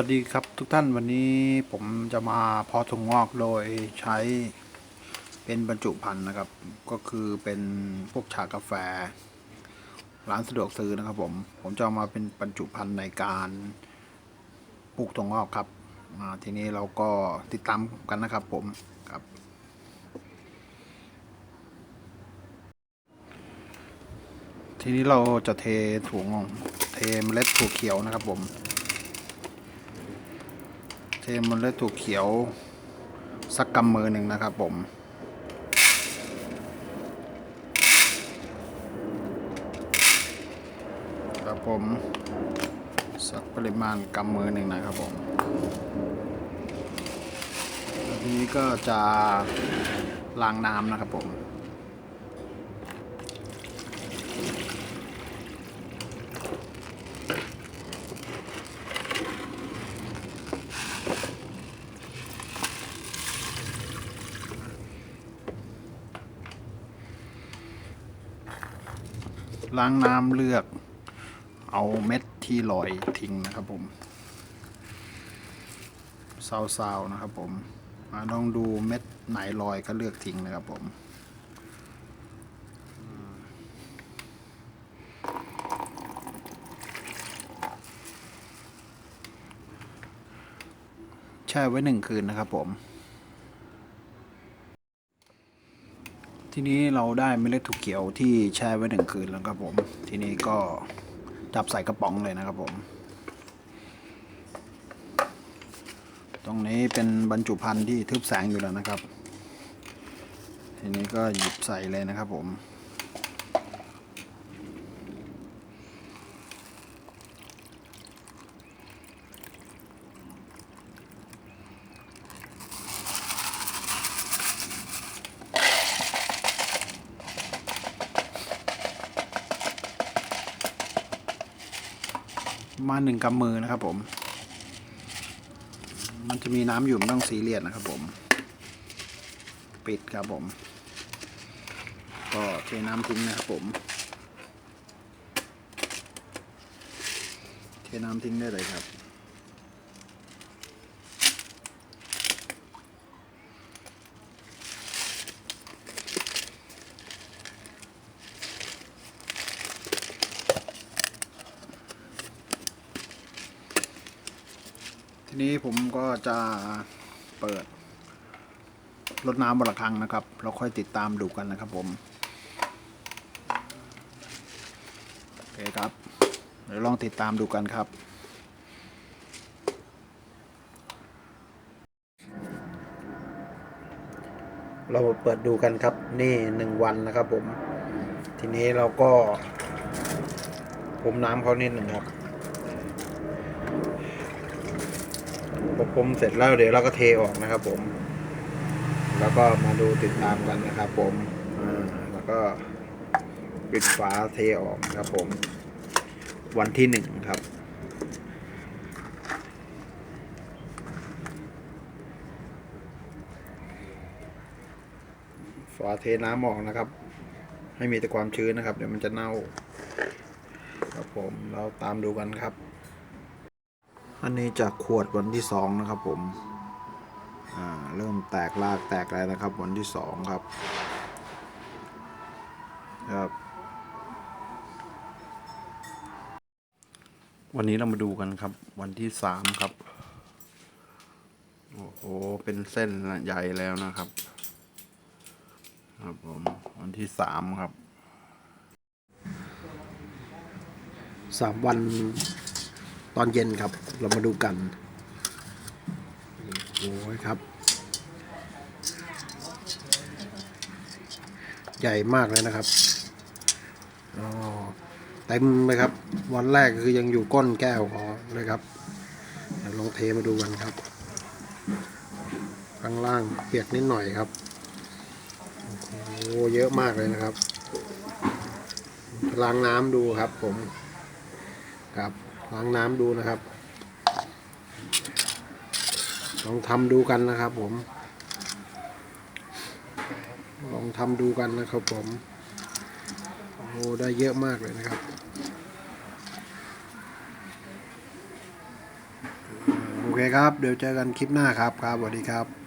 วัสดีครับทุกท่านวันนี้ผมจะมาเพาะถั่วงอกโดยใช้เป็นบรรจุภัณฑ์นะครับ ก็คือเป็นพวกชากาแฟ ร้านสะดวกซื้อนะครับผมผมจะเอามาเป็นบรรจุภัณฑ์ในการปลูกถั่วงอกครับทีนี้เราก็ติดตามกันนะครับผมครับ ทีนี้เราจะเทถั่วงอกเทเมล็ดถั่วเขียวนะครับผม เทเมล็ดถั่วเขียว สักกำมือหนึ่งนะครับผมครับผม สักปริมาณกำมือหนึ่งนะครับผมทีนี้ก็จะล้างน้ำนะครับผม ล้างน้ำเลือก เอาเม็ดที่ลอยทิ้งนะครับผมซาวๆนะครับผมอ่าลองดูเม็ดไหนลอยก็เลือกทิ้งนะครับผมแช่ไว้หนึ่งคืนนะครับผม ทีนี้เราได้เมล็ดถั่วเขียวที่แช่ไว้หนึ่งคืนแล้วครับผม ทีนี้ก็จับใส่กระป๋องเลยนะครับผม ตรงนี้เป็นบรรจุภัณฑ์ที่ทึบแสงอยู่แล้วนะครับ ทีนี้ก็หยิบใส่เลยนะครับผม มาหนึ่งกำมือนะครับผม มันจะมีน้ำอยู่ไม่ต้องซีเรียสนะครับผม ปิดครับผม ก็เทน้ำทิ้งนะครับผม เทน้ำทิ้งได้เลยครับ นี้ผมก็จะเปิดรดน้ำบละครั้งนะครับ เราค่อยติดตามดูกันนะครับผม โอเคครับ เดี๋ยวลองติดตามดูกันครับ เราเปิดดูกันครับ นี่หนึ่งวันนะครับผม ทีนี้เราก็ผมน้ำเขานิดหนึ่งครับ พอผมเสร็จแล้วเดี๋ยวเราก็เทออกนะครับ ผม แล้วก็มาดูติดตามกันนะครับ ผมแล้วก็ปิดฝาเทออกนะครับผม วันที่หนึ่งครับฝาเทน้ำออกนะครับ ให้มีแต่ความชื้นนะครับ เดี๋ยวมันจะเน่า ครับผมเราตามดูกันครับ อันนี้จากขวดวันที่สองนะครับผม อ่า เริ่มแตกรากแตกอะไรนะครับ วันที่สองครับ ครับ วันนี้เรามาดูกันครับ วันที่สามครับ โอ้โห เป็นเส้นใหญ่แล้วนะครับ ครับผม วันที่สามครับสามวัน ตอนเย็นครับ เรามาดูกันโอ้ยครับ ใหญ่มากเลยนะครับอ๋อเต็มเลยครับ วันแรกคือยังอยู่ก้นแก้วพอเลยครับเดี๋ยวลองเทมาดูกันครับ ข้างล่างเปียกนิดหน่อยครับโอ้เยอะมากเลยนะครับล้างน้ำดูครับผมครับ ล้างน้ำดูนะครับ ลองทำดูกันนะครับผม ลองทำดูกันนะครับผมโอ้ได้เยอะมากเลยนะครับโอเคครับ เดี๋ยวเจอกันคลิปหน้าครับครับสวัสดีครับ